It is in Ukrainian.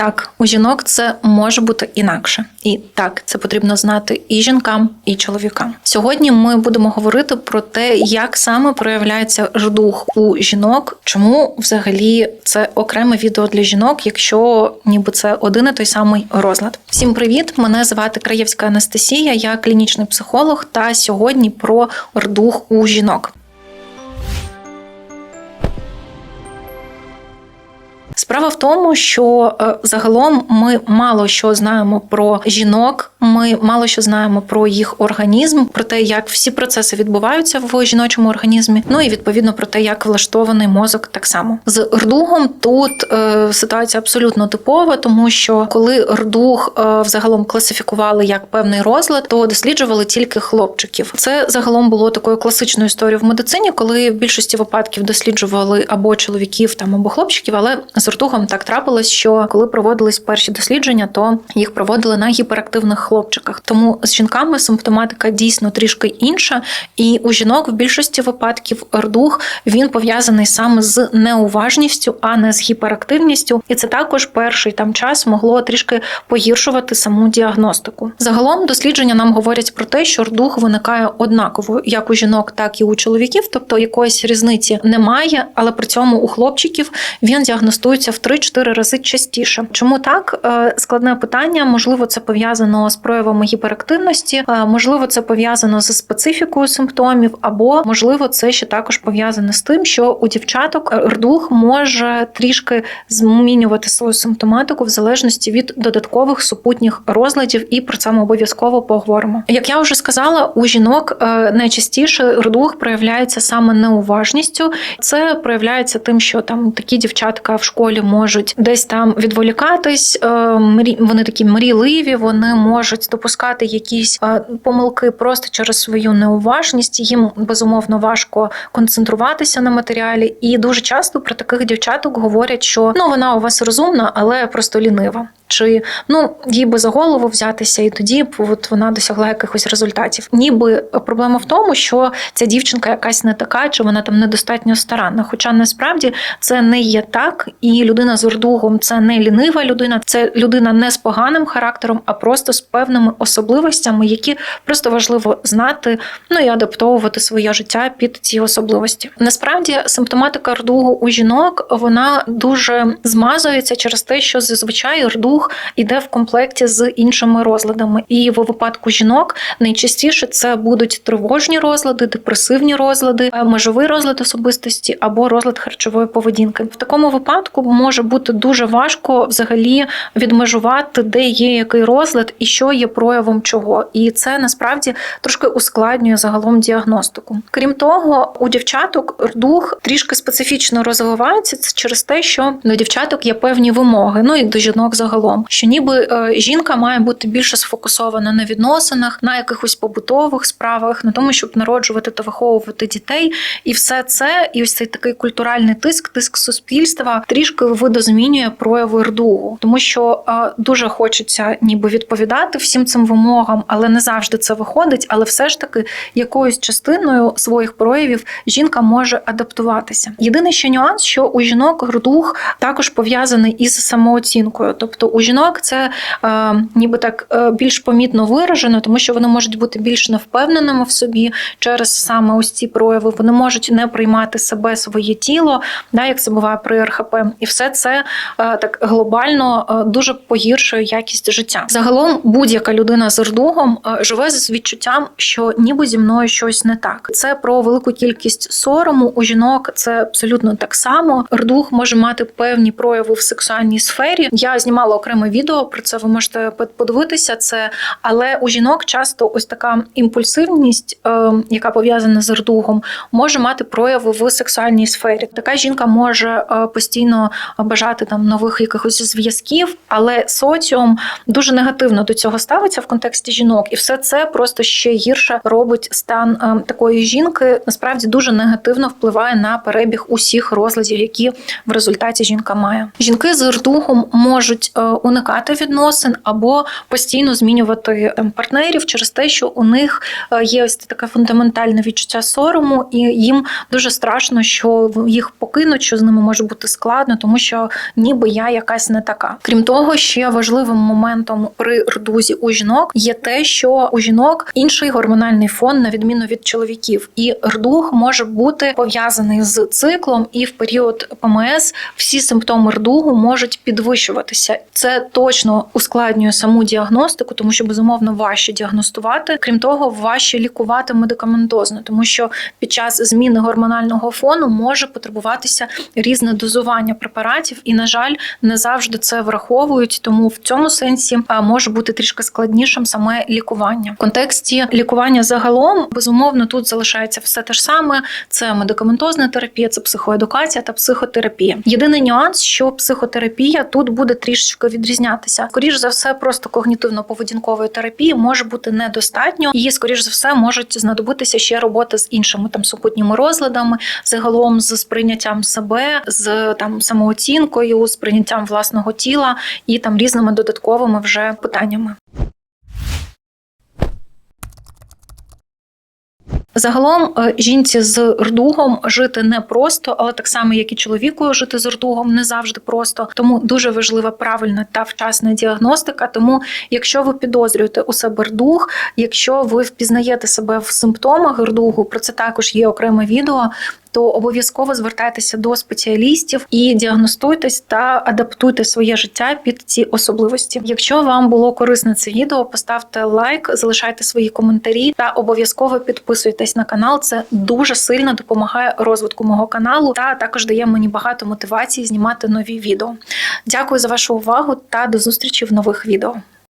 Так, у жінок це може бути інакше, і так це потрібно знати і жінкам, і чоловікам. Сьогодні ми будемо говорити про те, як саме проявляється ждух у жінок, чому взагалі це окреме відео для жінок, якщо ніби це один і той самий розлад. Всім привіт! Мене звати Краєвська Анастасія, я клінічний психолог. Та сьогодні про рдух у жінок. Справа в тому, що е, загалом ми мало що знаємо про жінок, ми мало що знаємо про їх організм, про те, як всі процеси відбуваються в жіночому організмі. Ну і відповідно про те, як влаштований мозок так само з рдугом. Тут е, ситуація абсолютно типова, тому що коли рдуг е, взагалом класифікували як певний розлад, то досліджували тільки хлопчиків. Це загалом було такою класичною історією в медицині, коли в більшості випадків досліджували або чоловіків там або хлопчиків, але з ртугом так трапилось, що коли проводились перші дослідження, то їх проводили на гіперактивних хлопчиках. Тому з жінками симптоматика дійсно трішки інша, і у жінок в більшості випадків рдух він пов'язаний саме з неуважністю, а не з гіперактивністю. І це також перший там час могло трішки погіршувати саму діагностику. Загалом дослідження нам говорять про те, що рдух виникає однаково як у жінок, так і у чоловіків, тобто якоїсь різниці немає, але при цьому у хлопчиків він діагностується в 3-4 рази частіше. Чому так? Е, Складне питання. Можливо, це пов'язано з проявами гіперактивності, е, можливо, це пов'язано з специфікою симптомів, або можливо, це ще також пов'язане з тим, що у дівчаток рдух може трішки змінювати свою симптоматику в залежності від додаткових супутніх розладів, і про це ми обов'язково поговоримо. Як я вже сказала, у жінок е, найчастіше рдух проявляється саме неуважністю. Це проявляється тим, що там такі дівчатка в школі можуть десь там відволікатись. е, Вони такі мрійливі, вони можуть допускати якісь е, помилки просто через свою неуважність. Їм безумовно важко концентруватися на матеріалі. І дуже часто про таких дівчаток говорять, що ну вона у вас розумна, але просто лінива. Чи ну їй би за голову взятися, і тоді б от вона досягла якихось результатів. Ніби проблема в тому, що ця дівчинка якась не така, чи вона там недостатньо старанна. Хоча насправді це не є так, і людина з ордугом це не лінива людина, це людина не з поганим характером, а просто з певними особливостями, які просто важливо знати, ну і адаптовувати своє життя під ці особливості. Насправді симптоматика рдугу у жінок вона дуже змазується через те, що зазвичай рдуг іде в комплекті з іншими розладами. І в випадку жінок найчастіше це будуть тривожні розлади, депресивні розлади, е, межовий розлад особистості або розлад харчової поведінки. В такому випадку може бути дуже важко взагалі відмежувати, де є який розлад і що є проявом чого. І це насправді трошки ускладнює загалом діагностику. Крім того, у дівчаток рдух трішки специфічно розвивається через те, що до дівчаток є певні вимоги, ну і до жінок загалом, що ніби е, жінка має бути більше сфокусована на відносинах, на якихось побутових справах, на тому, щоб народжувати та виховувати дітей, і все це, і ось цей такий культуральний тиск, тиск суспільства трішки видозмінює прояви рдугу, тому що е, дуже хочеться ніби відповідати всім цим вимогам, але не завжди це виходить. Але все ж таки якоюсь частиною своїх проявів жінка може адаптуватися. Єдиний ще нюанс, що у жінок рдух також пов'язаний із самооцінкою, тобто у жінок це е, ніби так е, більш помітно виражено, тому що вони можуть бути більш невпевненими в собі через саме ось ці прояви. Вони можуть не приймати себе, своє тіло, да, як це буває при РХП, і все це е, так глобально е, дуже погіршує якість життя. Загалом будь-яка людина з рдугом е, живе з відчуттям, що ніби зі мною щось не так. Це про велику кількість сорому у жінок. Це абсолютно так само. Рдуг може мати певні прояви в сексуальній сфері. Я знімала окреме відео про це. Ви можете подивитися це, але у жінок часто ось така імпульсивність, е, яка пов'язана з рдугом, може мати прояви в сексуальній сфері. Така жінка може е, постійно бажати там нових якихось зв'язків, але соціум дуже негативно до цього ставиться в контексті жінок, і все це просто ще гірше робить стан е, такої жінки. Насправді дуже негативно впливає на перебіг усіх розладів, які в результаті жінка має. Жінки з рдугом можуть уникати відносин або постійно змінювати там партнерів через те, що у них е, є ось таке фундаментальне відчуття сорому, і їм дуже страшно, що їх покинуть, що з ними може бути складно, тому що ніби я якась не така. Крім того, ще важливим моментом при рдузі у жінок є те, що у жінок інший гормональний фон, на відміну від чоловіків, і рдуг може бути пов'язаний з циклом, і в період ПМС всі симптоми рдугу можуть підвищуватися. Це точно ускладнює саму діагностику, тому що безумовно важче діагностувати. Крім того, важче лікувати медикаментозно, тому що під час зміни гормонального фону може потребуватися різне дозування препаратів, і на жаль, не завжди це враховують. Тому в цьому сенсі може бути трішки складнішим саме лікування. В контексті лікування загалом безумовно тут залишається все те ж саме: це медикаментозна терапія, це психоедукація та психотерапія. Єдиний нюанс, що психотерапія тут буде трішечки відрізнятися. Скоріш за все, просто когнітивно-поведінкової терапії може бути недостатньо, і скоріш за все можуть знадобитися ще роботи з іншими там супутніми розладами, загалом з сприйняттям себе, з там самооцінкою, з прийняттям власного тіла і там різними додатковими вже питаннями. Загалом е, жінці з рдугом жити не просто, але так само, як і чоловіку, жити з рдугом не завжди просто. Тому дуже важлива правильна та вчасна діагностика. Тому, якщо ви підозрюєте у себе рдуг, якщо ви впізнаєте себе в симптомах рдугу, про це також є окреме відео. То обов'язково звертайтеся до спеціалістів і діагностуйтесь та адаптуйте своє життя під ці особливості. Якщо вам було корисне це відео, поставте лайк, залишайте свої коментарі та обов'язково підписуйтесь на канал. Це дуже сильно допомагає розвитку мого каналу та також дає мені багато мотивації знімати нові відео. Дякую за вашу увагу та до зустрічі в нових відео.